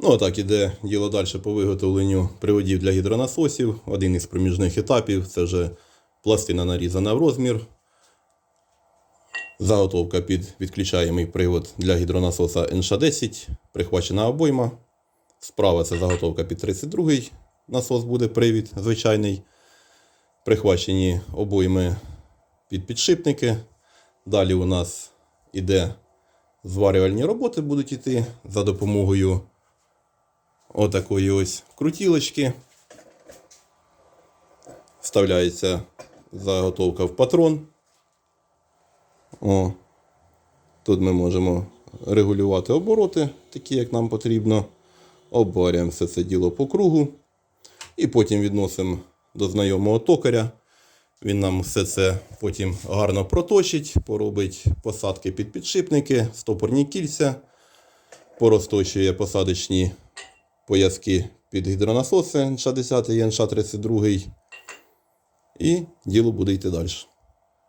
Ну, а так іде діло далі по виготовленню приводів для гідронасосів. Один із проміжних етапів це вже пластина нарізана в розмір. Заготовка під відключаємий привод для гідронасоса НШ-10, прихвачена обойма. Справа це заготовка під 32-й насос буде привід звичайний. Прихвачені обойми під підшипники. Далі у нас іде зварювальні роботи будуть йти за допомогою отакої ось крутілочки. Вставляється заготовка в патрон. О, тут ми можемо регулювати обороти, такі як нам потрібно. Обварюємо все це діло по кругу. І потім відносимо до знайомого токаря. Він нам все це потім гарно проточить, поробить посадки під підшипники, стопорні кільця, порозточує посадочні пояски під гідронасоси НШ-10 і НШ-32. І діло буде йти далі.